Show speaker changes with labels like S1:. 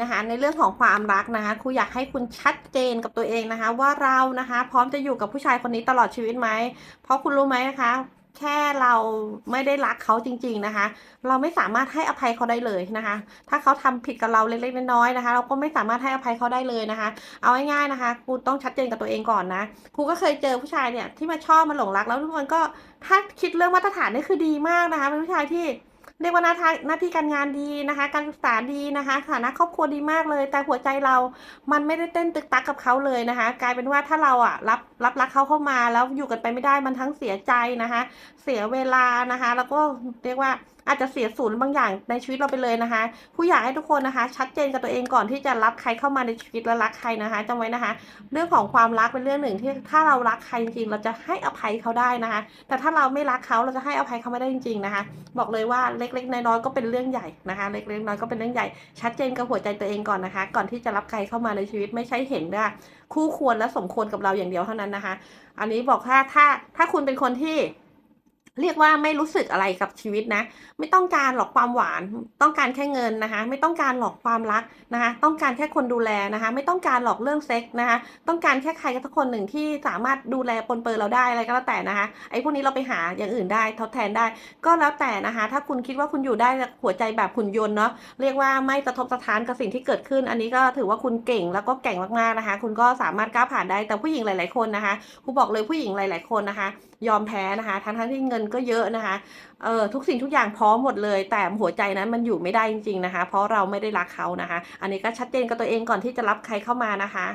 S1: นะคะในเรื่องของความรักนะคะครูอยากให้คุณชัดเจนกับตัวเองนะคะ ว่าเรานะคะ พร้อมจะอยู่กับผู้ชายคนนี้ตลอดชีวิตไหม เพราะคุณรู้ไหมนะคะ แค่เราไม่ได้รักเขาจริง ๆนะคะ เราไม่สามารถให้อภัยเขาได้เลยนะคะ ถ้าเขาทำผิดกับเราเล็กๆน้อยๆนะคะ เราก็ไม่สามารถให้อภัยเขาได้เลยนะคะ เอาง่ายๆนะคะครูต้องชัดเจนกับตัวเองก่อนนะครูก็เคยเจอผู้ชายเนี่ยที่มาชอบมาหลงรักแล้วทุกคนก็ถ้าคิดเรื่องมาตรฐานนี่คือดีมากนะคะเป็นผู้ชายที่ เรียกว่าหน้าที่หน้าที่การงานดีนะคะ การศึกษาดีนะคะฐานะครอบครัวดีมากเลย แต่หัวใจเรามันไม่ได้เต้นตึกตักกับเขาเลยนะคะ กลายเป็นว่าถ้าเราอะรับรับรักเขาเข้ามาแล้วอยู่กันไปไม่ได้มันทั้งเสียใจนะคะ เสียเวลานะคะ แล้วก็เรียกว่าอาจจะเสียศูนย์บางอย่างในชีวิตเราไปเลยนะคะ ผู้อยากให้ทุกคนนะคะ ชัดเจนกับตัวเองก่อนที่จะรับใครเข้ามาในชีวิตและรักใครนะคะจำไว้นะคะ เรื่องของความรักเป็นเรื่องหนึ่งที่ถ้าเรารักใครจริงๆเราจะให้อภัยเขาได้นะคะ แต่ถ้าเราไม่รักเขาเราจะให้อภัยเขาไม่ได้จริงๆนะคะ บอกเลยว่าเล็กๆน้อยๆก็เป็นเรื่องใหญ่นะคะ เล็กๆน้อยๆก็เป็นเรื่องใหญ่ ชัดเจนกับหัวใจตัวเองก่อนนะคะ ก่อนที่จะรับใครเข้ามาในชีวิตไม่ใช่เห็นว่าคู่ควรและสมควรกับเราอย่างเดียวเท่านั้นนะคะ อันนี้บอกถ้าถ้าถ้าคุณเป็นคนที่ เรียกว่าไม่รู้สึกอะไรกับชีวิตนะ ไม่ต้องการหรอกความหวาน ต้องการแค่เงินนะคะ ไม่ต้องการหรอกความรักนะคะ ต้องการแค่คนดูแลนะคะ ไม่ต้องการหรอกเรื่องเซ็กนะคะ ต้องการแค่ใครสักคนหนึ่งที่สามารถดูแลปนเปื้อเราได้อะไรก็แล้วแต่นะคะ ไอ้พวกนี้เราไปหาอย่างอื่นได้ทดแทนได้ ก็แล้วแต่นะคะ ถ้าคุณคิดว่าคุณอยู่ได้หัวใจแบบหุ่นยนต์เนาะ เรียกว่าไม่กระทบสะท้านกับสิ่งที่เกิดขึ้น อันนี้ก็ถือว่าคุณเก่งแล้วก็แก่งมากๆนะคะ คุณก็สามารถก้าวผ่านได้ แต่ผู้หญิงหลาย ๆคนนะคะ ครูบอกเลยผู้หญิงหลาย ๆคนนะคะ ยอมแพ้นะคะ ทั้งๆที่เงินก็เยอะนะคะเออทุกสิ่งทุกอย่างพร้อมหมดเลย แต่หัวใจนั้นมันอยู่ไม่ได้จริง ๆนะคะ เพราะเราไม่ได้รักเขานะคะ อันนี้ก็ชัดเจนกับตัวเองก่อนที่จะรับใครเข้ามานะคะ